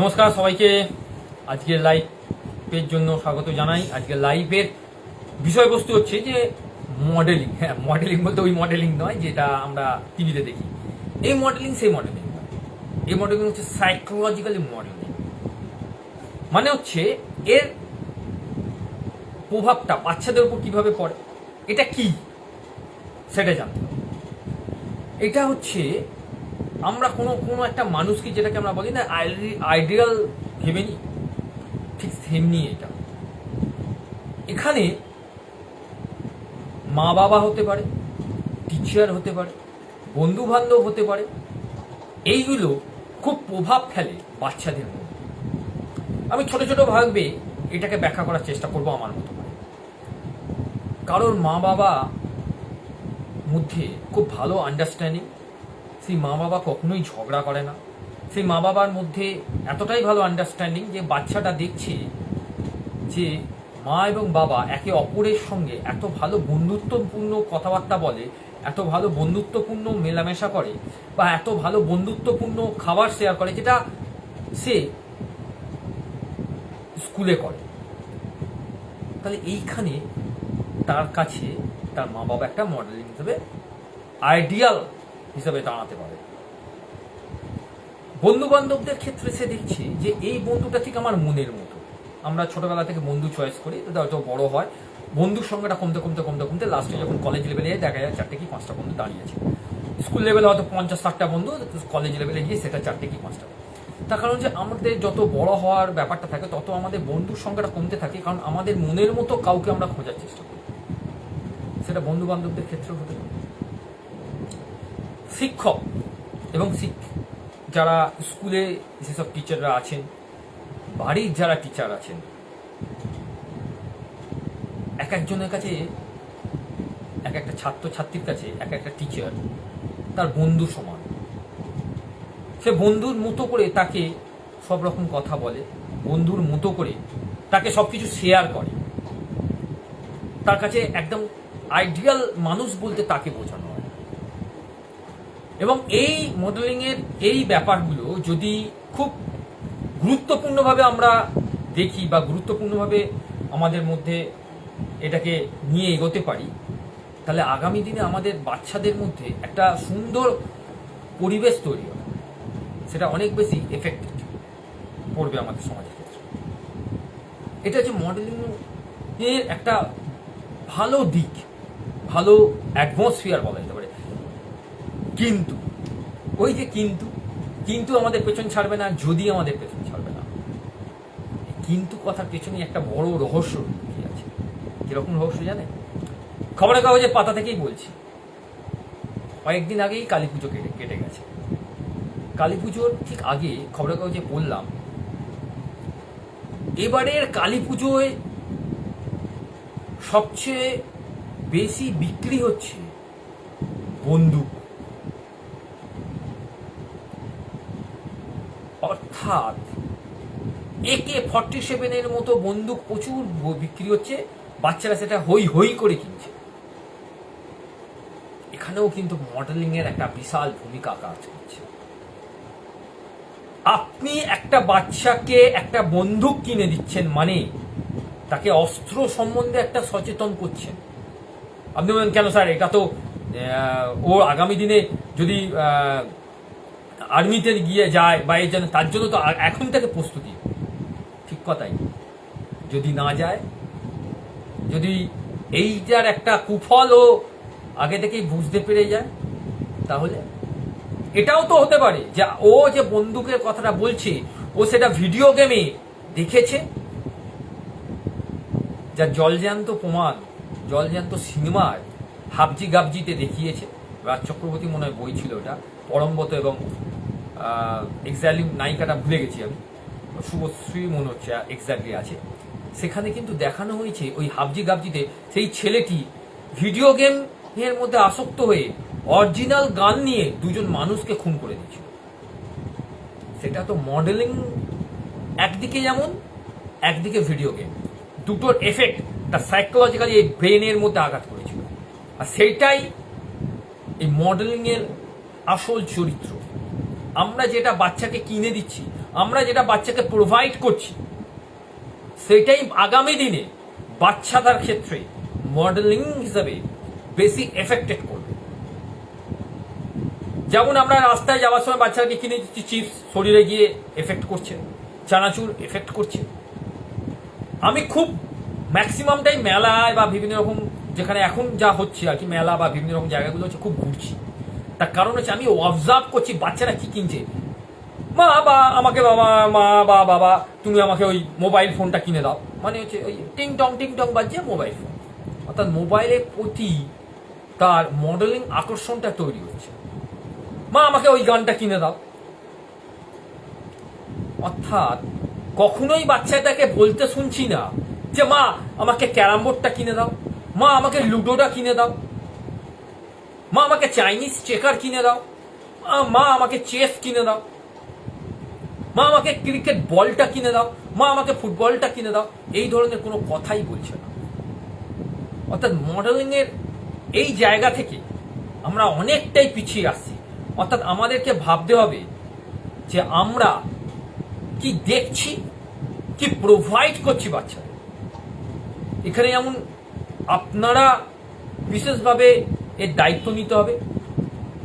নমস্কার সবাইকে। আজকের লাইভের জন্য স্বাগত জানাই। আজকের লাইভের বিষয়বস্তু হচ্ছে যে মডেলিং হ্যাঁ মডেলিং বলতে ওই মডেলিং নয় যেটা আমরা টিভিতে দেখি। এই মডেলিং সেই মডেলিং এই মডেলিং হচ্ছে সাইকোলজিক্যালি মডেলিং মানে হচ্ছে এর প্রভাবটা বাচ্চাদের উপর কীভাবে পড়ে, এটা কি? সেটা জানতে এটা হচ্ছে আমরা কোনো কোনো একটা মানুষকে যেটাকে আমরা বলি না আইডিয়াল ভেবে নিই ঠিক সেমনি এটা। এখানে মা বাবা হতে পারে টিচার হতে পারে বন্ধু বান্ধব হতে পারে, এইগুলো খুব প্রভাব ফেলে বাচ্চাদের মধ্যে। আমি ছোট ছোট ভাবে এটাকে ব্যাখ্যা করার চেষ্টা করব আমার মতো করে। কারোর মা বাবা মধ্যে খুব ভালো আন্ডারস্ট্যান্ডিং সেই মা বাবা কখনোই ঝগড়া করে না। সেই মা বাবার মধ্যে এতটাই ভালো আন্ডারস্ট্যান্ডিং যে বাচ্চাটা দেখছে যে মা এবং বাবা একে অপরের সঙ্গে এত ভালো বন্ধুত্বপূর্ণ কথাবার্তা বলে, এত ভালো বন্ধুত্বপূর্ণ মেলামেশা করে বা এত ভালো বন্ধুত্বপূর্ণ খাবার শেয়ার করে যেটা সে স্কুলে করে। তাহলে এইখানে তার কাছে তার মা বাবা একটা মডেলিং হিসেবে আইডিয়াল হিসেবে দাঁড়াতে পারে। বন্ধু বান্ধবদের ক্ষেত্রে সে দেখছে যে এই বন্ধুটা ঠিক আমার মনের মতো। আমরা ছোটবেলা থেকে বন্ধু চয়েস করি তো হয়তো বড় হয়। বন্ধুর সংখ্যাটা কমতে কমতে কমতে কমতে লাস্টে যখন কলেজ লেভেলে দেখা যায় চারটে কি পাঁচটা বন্ধু দাঁড়িয়েছে স্কুল লেভেলে হয়তো পঞ্চাশ ষাটটা বন্ধু কলেজ লেভেলে গিয়ে সেটা চারটে কি পাঁচটা। তার কারণ যে আমাদের যত বড় হওয়ার ব্যাপারটা থাকে, তত আমাদের বন্ধুর সংখ্যাটা কমতে থাকে, কারণ আমাদের মনের মতো কাউকে আমরা খোঁজার চেষ্টা করি। সেটা বন্ধু বান্ধবদের ক্ষেত্রেও হতে পারে। শিক্ষক এবং যারা স্কুলে যেসব টিচাররা আছেন, বাড়ির যারা টিচার আছেন, এক একজনের কাছে, এক একটা ছাত্র ছাত্রীর কাছে, এক একটা টিচার তার বন্ধু সমান। সে বন্ধুর মতো করে তাকে সব রকম কথা বলে, বন্ধুর মতো করে তাকে সবকিছু শেয়ার করে। তার কাছে একদম আইডিয়াল মানুষ বলতে তাকে বোঝানো। এবং এই মডেলিং এর এই ব্যাপারগুলো যদি খুব গুরুত্বপূর্ণভাবে আমরা দেখি বা গুরুত্বপূর্ণভাবে আমাদের মধ্যে এটাকে নিয়ে এগোতে পারি, তাহলে আগামী দিনে আমাদের বাচ্চাদের মধ্যে একটা সুন্দর পরিবেশ তৈরি হবে। সেটা অনেক বেশি এফেক্টেড পড়বে আমাদের সমাজের ক্ষেত্রে। এটা হচ্ছে মডেলিং এর একটা ভালো দিক, ভালো অ্যাটমসফিয়ার বলা যেতে কিন্তু, ওই যে কিন্তু কিন্তু আমাদের পেছন ছাড়বে না, যদি আমাদের পেছন ছাড়বে না। কিন্তু কথার পেছনে একটা বড় রহস্য লুকিয়ে আছে। কীরকম রহস্য জানে খবরের কাগজের পাতা থেকেই বলছি। কয়েকদিন আগেই কালী পুজো কেটে কেটে গেছে। কালী পুজোর ঠিক আগে খবরের কাগজে বললাম, এবারের কালী পুজোয় সবচেয়ে বেশি বিক্রি হচ্ছে বন্দুক। অর্থাৎ একে ফর্টি সেভেনের মতো বন্দুক প্রচুর বিক্রি হচ্ছে, বাচ্চারা সেটা হই হই করে কিনছে। এখানেও কিন্তু মডেলিং এর একটা বিশাল ভূমিকা কাজ করছে। আপনি একটা বাচ্চাকে একটা বন্দুক কিনে দিচ্ছেন মানে তাকে অস্ত্র সম্বন্ধে একটা সচেতন করছেন। আপনি বলেন, কেন স্যার? এটা তো ও আগামী দিনে যদি আর্মিতে গিয়ে যায় বা এই জন্য তার জন্য তো এখন থেকে প্রস্তুতি। ঠিক কথাই। যদি না যায়, যদি এইটার একটা কুফল ও আগে থেকেই বুঝতে পেরে যায়, তাহলে? এটাও তো হতে পারে যে ও যে বন্দুকের কথাটা বলছে, ও সেটা ভিডিও গেমে দেখেছে? যা জলজ্যান্ত প্রমাণ, জলজ্যান্ত সিনেমার হাবজি গাবজিতে দেখিয়েছে। রাজ চক্রবর্তী মনে হয় বই ছিল ওটা পরমবত এবং এক্স্যাক্টলি নায়িকাটা ভুলে গেছি আমি। শুভশ্রী মনে হচ্ছে এক্স্যাক্টলি আছে। সেখানে কিন্তু দেখানো হয়েছে ওই হাবজি গাবজিতে সেই ছেলেটি ভিডিও গেম এর মধ্যে আসক্ত হয়ে অরিজিনাল গান নিয়ে দুজন মানুষকে খুন করে দিয়েছিল। সেটা তো মডেলিং একদিকে যেমন, একদিকে ভিডিও গেম দুটোর এফেক্ট তার সাইকোলজিক্যালি এই ব্রেনের মধ্যে আঘাত করেছিল। আর সেইটাই এই মডেলিংয়ের আসল চরিত্র। আমরা যেটা বাচ্চাকে কিনে দিচ্ছি, আমরা যেটা বাচ্চাকে প্রোভাইড করছি, সেটাই আগামী দিনে বাচ্চাদের ক্ষেত্রে মডেলিং হিসাবে বেশি এফেক্টেড করবে। যেমন আমরা রাস্তায় যাওয়ার সময় বাচ্চাকে কিনে দিচ্ছি চিপস শরীরে গিয়ে এফেক্ট করছে, চানাচুর এফেক্ট করছে। আমি খুব ম্যাক্সিমামটাই মেলায় বা বিভিন্ন রকম যেখানে এখন যা হচ্ছে আর কি, মেলা বা বিভিন্ন রকম জায়গাগুলো হচ্ছে খুব ঘুরছি। তার কারণ হচ্ছে আমি অবজার্ভ করছি, বাচ্চারা কি কিনছে। মা বা আমাকে বাবা, মা, বা, বাবা, তুমি আমাকে ওই মোবাইল ফোনটা কিনে দাও। মানে হচ্ছে ওই টিং টং টিং টং বাজছে মোবাইল ফোন অর্থাৎ মোবাইলের প্রতি তার মডেলিং আকর্ষণটা তৈরি হচ্ছে। মা, আমাকে ওই গানটা কিনে দাও। অর্থাৎ কখনোই বাচ্চাটাকে বলতে শুনছি না যে, মা, আমাকে ক্যারাম বোর্ডটা কিনে দাও। মা, আমাকে লুডোটা কিনে দাও। মা আমাকে চাইনিজ চেকার কিনে দাও। মা আমাকে চেস কিনে দাও। মা আমাকে ক্রিকেট বলটা কিনে দাও। মা আমাকে ফুটবলটা কিনে দাও। এই ধরনের কোনো কথাই বলছে না। অর্থাৎ মডেলিং এর এই জায়গা থেকে আমরা অনেকটাই পিছিয়ে আসছি। অর্থাৎ আমাদেরকে ভাবতে হবে যে আমরা কি দেখছি, কি প্রোভাইড করছি বাচ্চাদের। এখানে যেমন আপনারা বিশেষভাবে এর দায়িত্ব নিতে হবে।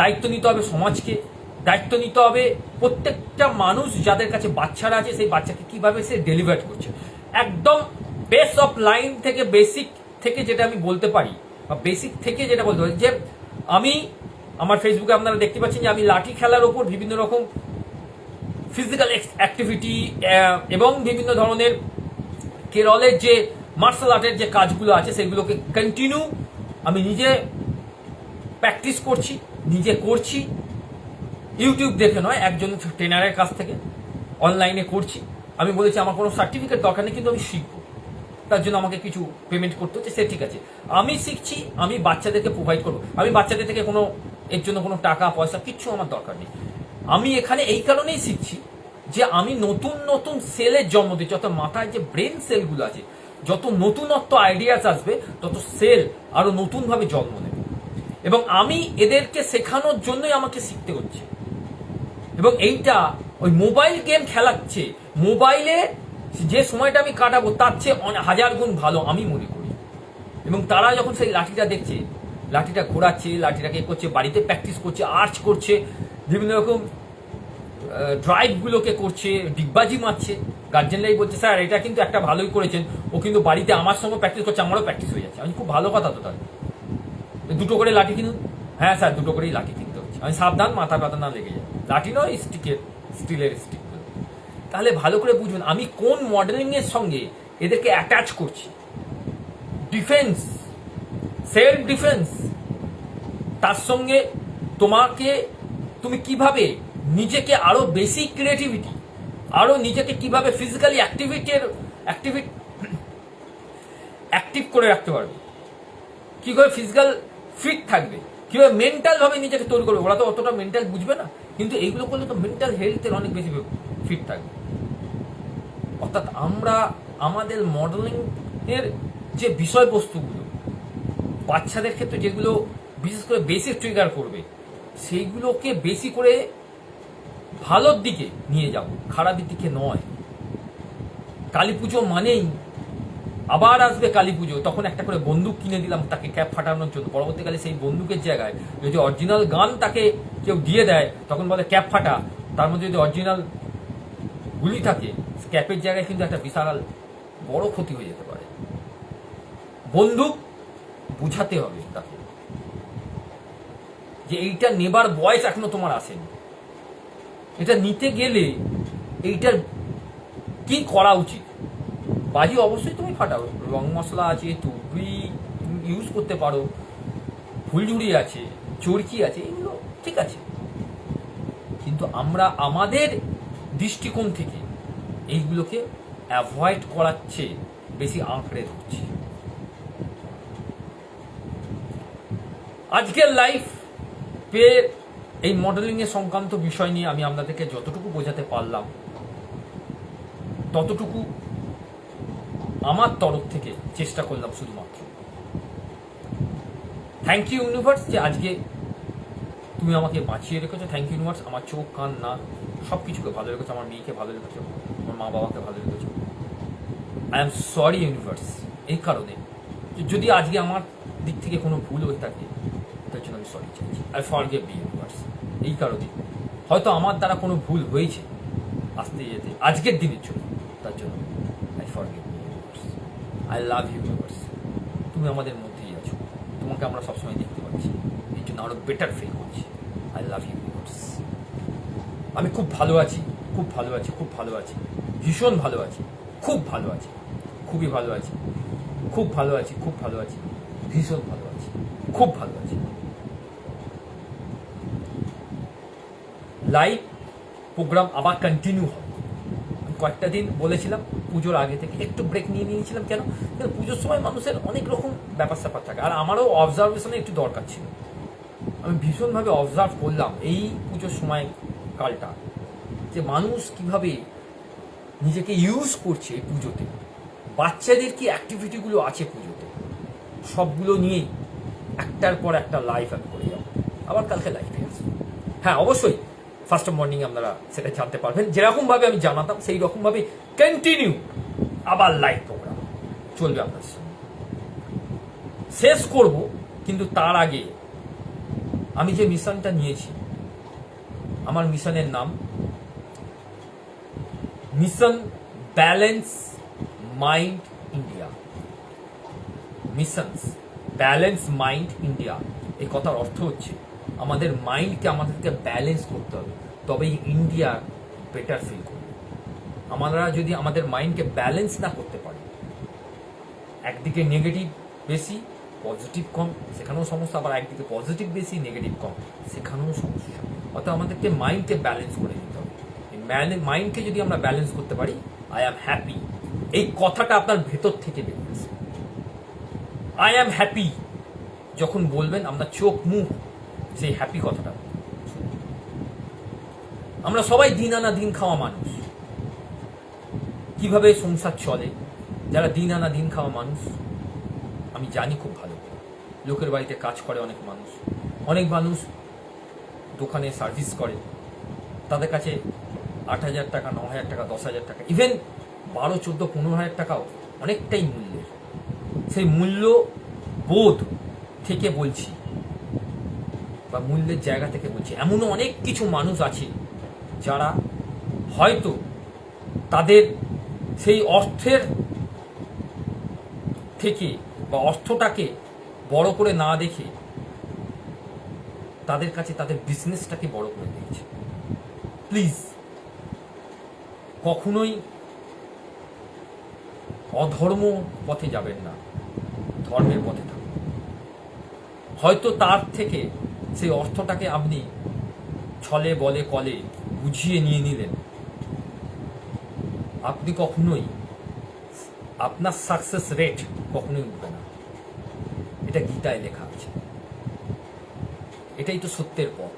দায়িত্ব নিতে হবে সমাজকে। দায়িত্ব নিতে হবে প্রত্যেকটা মানুষ যাদের কাছে বাচ্চারা আছে, সেই বাচ্চাকে কীভাবে সে ডেলিভার করছে। একদম বেস অফ লাইন থেকে বেসিক থেকে যেটা আমি বলতে পারি, বা বেসিক থেকে যেটা বলতে পারি, যে আমি আমার ফেসবুকে আপনারা দেখতে পাচ্ছেন যে আমি লাঠি খেলার ওপর বিভিন্ন রকম ফিজিক্যাল অ্যাক্টিভিটি এবং বিভিন্ন ধরনের কেরলের যে মার্শাল আর্টের যে কাজগুলো আছে, সেগুলোকে কন্টিনিউ আমি নিজে প্র্যাকটিস করছি, নিজে করছি। ইউটিউব দেখে নয়, একজন ট্রেনারের কাছ থেকে অনলাইনে করছি। আমি বলেছি, আমার কোনো সার্টিফিকেট দরকার নেই, কিন্তু আমি শিখব। তার জন্য আমাকে কিছু পেমেন্ট করতে হচ্ছে, সে ঠিক আছে। আমি শিখছি, আমি বাচ্চাদেরকে প্রোভাইড করব। আমি বাচ্চাদের থেকে কোনো, এর জন্য কোনো টাকা, পয়সা, কিচ্ছু আমার দরকার নেই। আমি এখানে এই কারণেই শিখছি যে আমি নতুন নতুন সেলের জন্ম দিচ্ছি। অর্থাৎ মাথায় যে ব্রেন সেলগুলো আছে, যত নতুনত্ব আইডিয়াস আসবে, তত সেল আরও নতুনভাবে জন্ম এবং আমি এদেরকে শেখানোর জন্যই আমাকে শিখতে হচ্ছে। এবং এইটা ওই মোবাইল গেম খেলাচ্ছে। মোবাইলে যে সময়টা আমি কাটাবো, তার চেয়ে হাজার গুণ ভালো আমি মনে করি। এবং তারা যখন সেই লাঠিটা দেখছে, লাঠিটা ঘোরাচ্ছে, লাঠিটাকে করছে, বাড়িতে প্র্যাকটিস করছে আর্চ করছে, বিভিন্ন রকম ড্রাইভগুলোকে করছে, ডিগবাজি মারছে। গার্জেনরাই বলছে, স্যার, এটা কিন্তু একটা ভালোই করেছেন। ও কিন্তু বাড়িতে আমার সঙ্গে প্র্যাকটিস করছে, আমারও প্র্যাকটিস হয়ে যাচ্ছে। আমি খুব ভালো কথা তো তাহলে দুটো করে লাঠি কিনুন। হ্যাঁ স্যার, দুটো করেই লাঠি কিনতে হচ্ছে। আমি সাবধান, মাথা ব্যথা না লেগে যায়। লাঠি নয় স্টিকের স্টিলের স্টিক তাহলে ভালো করে বুঝুন, আমি কোন মডেলিং এর সঙ্গে এদেরকে অ্যাটাচ করছি? ডিফেন্স সেলফ ডিফেন্স তার সঙ্গে তোমাকে, তুমি কীভাবে নিজেকে আরও বেশি ক্রিয়েটিভিটি আরও নিজেকে কীভাবে ফিজিক্যালি অ্যাক্টিভিটির অ্যাক্টিভিট অ্যাক্টিভ করে রাখতে পারবে? কীভাবে ফিজিক্যাল ফিট থাকবে। কীভাবে মেন্টাল ভাবে নিজেকে তৈরি করবে, ওরা তো অতটা মেন্টাল বুঝবে না। কিন্তু এইগুলো করলে তো মেন্টাল হেলথের অনেক বেশি ফিট থাকবে। অর্থাৎ আমরা আমাদের মডেলিং এর যে বিষয়বস্তুগুলো, বাচ্চাদের ক্ষেত্রে যেগুলো বিশেষ করে বেশি ট্রিগার করবে, সেইগুলোকে বেশি করে ভালোর দিকে নিয়ে যাব, খারাপের দিকে নয়। কালী পুজো মানেই আবার আসবে কালী পুজো। তখন একটা করে বন্দুক কিনে দিলাম, তাকে ক্যাপ ফাটানোর জন্য। পরবর্তীকালে সেই বন্দুকের জায়গায় যদি অরিজিনাল গান তাকে কেউ দিয়ে দেয়, তখন বলে ক্যাপ ফাটা। তার মধ্যে যদি অরিজিনাল গুলি থাকে, ক্যাপের জায়গায় কিন্তু একটা বিশাল বড় ক্ষতি হয়ে যেতে পারে। বন্দুক বুঝাতে হবে তাকে। যে এইটা নেবার বয়স এখনও তোমার আসেনি। এটা নিতে গেলে এইটার কি করা উচিত? বাজি অবশ্যই তুমি ফাটাও। রং মশলা আছে তুমি ইউজ করতে পারো। ফুলঝুড়ি আছে, চরকি আছে, এগুলো ঠিক আছে। কিন্তু আমরা আমাদের দৃষ্টিকোণ থেকে এইগুলোকে অ্যাভয়েড করার চেয়ে বেশি আঁকড়ে ধরছি। আজকের লাইফ পে এই মডেলিং এর সংক্রান্ত বিষয় নিয়ে আমি আপনাদেরকে যতটুকু বোঝাতে পারলাম, ততটুকু আমার তরফ থেকে চেষ্টা করলাম শুধুমাত্র। থ্যাংক ইউ ইউনিভার্স যে আজকে তুমি আমাকে বাঁচিয়ে রেখেছো। থ্যাংক ইউ ইউনিভার্স আমার চোখ, কান না সব কিছুকে ভালো রেখেছো, আমার মেয়েকে ভালো লেগেছে আমার মা বাবাকে ভালো লেগেছে আই এম সরি ইউনিভার্স এই কারণে। যদি আজকে আমার দিক থেকে কোনো ভুল হয়ে থাকে, তার জন্য আমি সরি চাইছি I forgive be universe এই কারণে। হয়তো আমার দ্বারা কোনো ভুল হয়েছে আসতে যেতে, আজকের দিনের জন্য, তার জন্য I forgive be universe I love you universe তুমি আমাদের মধ্যেই আছো। তোমাকে আমরা সবসময় দেখতে পাচ্ছি। এই জন্য আরও বেটার ফিল করছি। আই লাভ ইউ ইউনিভার্স আমি খুব ভালো আছি। খুব ভালো আছি, খুব ভালো আছি। ভীষণ ভালো আছি। খুব ভালো আছি। খুবই ভালো আছি। খুব ভালো আছি, খুব ভালো আছি। ভীষণ ভালো আছি। খুব ভালো আছি। লাইভ প্রোগ্রাম আবার কন্টিনিউ হবে। কয়েকটা দিন বলেছিলাম, পুজোর আগে থেকে একটু ব্রেক নিয়ে নিয়েছিলাম। কেন? কারণ পুজোর সময় মানুষের অনেক রকম ব্যাপার স্যাপার থাকে। আর আমারও অবজারভেশনে একটু দরকার ছিল। আমি ভীষণভাবে অবজার্ভ করলাম এই পুজোর সময় কালটা যে মানুষ কীভাবে নিজেকে ইউজ করছে এই পুজোতে। বাচ্চাদের কি অ্যাক্টিভিটিগুলো আছে পুজোতে? সবগুলো নিয়েই একটার পর একটা লাইফ আমি করে যাব আবার কালকে লাইফে আসব। হ্যাঁ অবশ্যই। ফার্স্ট মর্নিং আপনারা সেটা জানতে পারবেন। যেরকমভাবে আমি জানাতাম সেই রকমভাবে কন্টিনিউ আবার লাইভ প্রোগ্রাম চলবে আপনার সঙ্গে শেষ করব, কিন্তু তার আগে আমি যে মিশনটা নিয়েছি, আমার মিশনের নাম mission balance mind India. Missions balance mind India. এই কথার অর্থ হচ্ছে আমাদের মাইন্ডকে আমাদেরকে ব্যালেন্স করতে হবে। তবেই ইন্ডিয়া বেটার ফিল করবে। আমরা যদি আমাদের মাইন্ডকে ব্যালেন্স না করতে পারি, একদিকে নেগেটিভ বেশি পজিটিভ কম, সেখানেও সমস্যা, আবার একদিকে পজিটিভ বেশি নেগেটিভ কম, সেখানেও সমস্যা। অর্থাৎ আমাদেরকে মাইন্ডকে ব্যালেন্স করে দিতে হবে। মাইন্ডকে যদি আমরা ব্যালেন্স করতে পারি আই অ্যাম হ্যাপি এই কথাটা আপনার ভেতর থেকে বেরিয়ে আসে। আই অ্যাম হ্যাপি যখন বলবেন, আপনার চোখ মুখ সেই হ্যাপি কথাটা। আমরা সবাই দিন আনা দিন খাওয়া মানুষ। কীভাবে সংসার চলে? যারা দিন আনা দিন খাওয়া মানুষ, আমি জানি খুব ভালো। লোকের বাড়িতে কাজ করে অনেক মানুষ। অনেক মানুষ দোকানে সার্ভিস করে। তাদের কাছে আট হাজার টাকা, ন হাজার টাকা, দশ হাজার টাকা ইভেন বারো, চোদ্দ, পনেরো হাজার টাকাও অনেকটাই মূল্যের। সেই মূল্য বোধ থেকে বলছি। বা মূল্যের জায়গা থেকে বলছি, এমনও অনেক কিছু মানুষ আছে যারা হয়তো তাদের সেই অর্থের থেকে বা অর্থটাকে বড় করে না দেখে তাদের কাছে তাদের বিজনেসটাকে বড় করে দিয়েছে। প্লিজ কখনোই অধর্ম পথে যাবেন না, ধর্মের পথে থাকুন। হয়তো তার থেকে সেই অর্থটাকে আপনি ছলে, বলে, কলে বুঝিয়ে নিয়ে নিলেন। আপনি কখনোই আপনার সাকসেস রেট কখনোই উঠবে না। এটা গীতায় লেখা আছে। এটাই তো সত্যের পথ।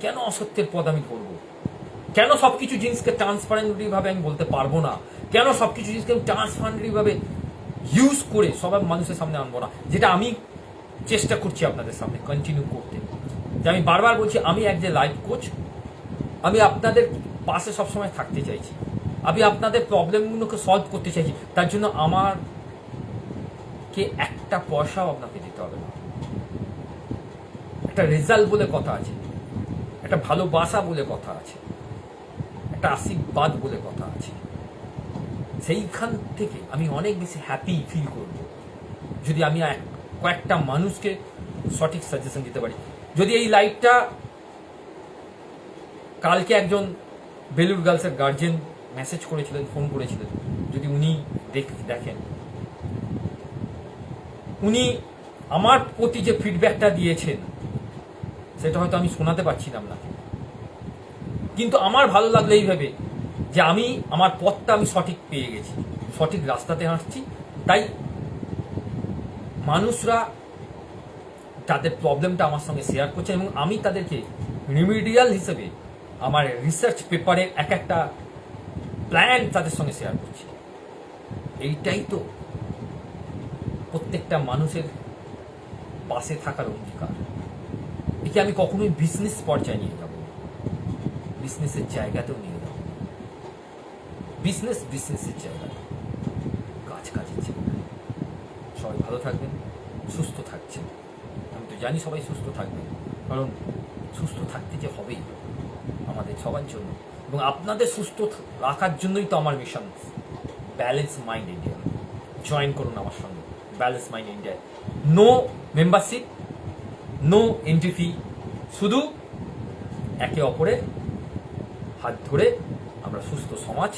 কেন অসত্যের পথ আমি ধরবো? কেন সবকিছু জিনিসকে ট্রান্সপারেন্টলি ভাবে আমি বলতে পারব না? কেন সবকিছু জিনিসকে আমি ট্রান্সপারেন্টলি ভাবে ইউজ করে সবাই মানুষের সামনে আনব না? যেটা আমি চেষ্টা করছি আপনাদের সামনে কন্টিনিউ করতে। আমি বারবার বলছি, আমি এক যে লাইফ কোচ আমি আপনাদের পাশে সবসময় থাকতে চাইছি। আমি আপনাদের প্রবলেমগুলোকে সলভ করতে চাইছি। তার জন্য আমার কে একটা পয়সাও আপনাকে দিতে হবে না। একটা রেজাল্ট বলে কথা আছে। একটা ভালোবাসা বলে কথা আছে। একটা আশীর্বাদ বলে কথা আছে। সেইখান থেকে আমি অনেক বেশি হ্যাপি ফিল করব। যদি আমি কয়েকটা মানুষকে সঠিক সাজেশন দিতে পারি। যদি এই লাইফটা কালকে একজন বেলুর গার্লসের গার্জেন মেসেজ করেছিলেন ফোন করেছিলেন, যদি উনি দেখ- দেখেন। উনি আমার প্রতি যে ফিডব্যাকটা দিয়েছেন, সেটা হয়তো আমি শোনাতে পারছিলাম না। কিন্তু আমার ভালো লাগল এইভাবে যে আমি, আমার পথটা আমি সঠিক পেয়ে গেছি, সঠিক রাস্তাতে হাঁটছি। তাই মানুষরা তাদের প্রবলেমটা আমার সঙ্গে শেয়ার করছে এবং আমি তাদেরকে রিমিডিয়াল হিসেবে আমার রিসার্চ পেপারের এক একটা প্ল্যান তাদের সঙ্গে শেয়ার করছি। এইটাই তো প্রত্যেকটা মানুষের পাশে থাকার অঙ্গীকার। একে আমি কখনোই বিজনেস পর্যায়ে নিয়ে যাব বিজনেসের জায়গাতেও নিয়ে যাব বিজনেস বিজনেসের জায়গা কাজ কাজের জায়গা সবাই ভালো থাকবেন, সুস্থ থাকছেন। জানি সবাই সুস্থ থাকবে। কারণ সুস্থ থাকতে যে হবেই আমাদের সবার জন্য। এবং আপনাদের সুস্থ রাখার জন্যই তো আমার mission balance mind India join করুন আমার সঙ্গে। Balance mind India no membership no entry fee শুধু একে অপরে হাত ধরে আমরা সুস্থ সমাজ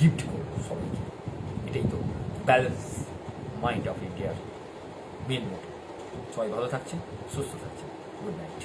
গিফট করব সবাইকে। এটাই তো ব্যালেন্স মাইন্ড অফ ইন্ডিয়ার মেন মোটো সবাই ভালো থাকছেন সুস্থ থাকছেন। Good night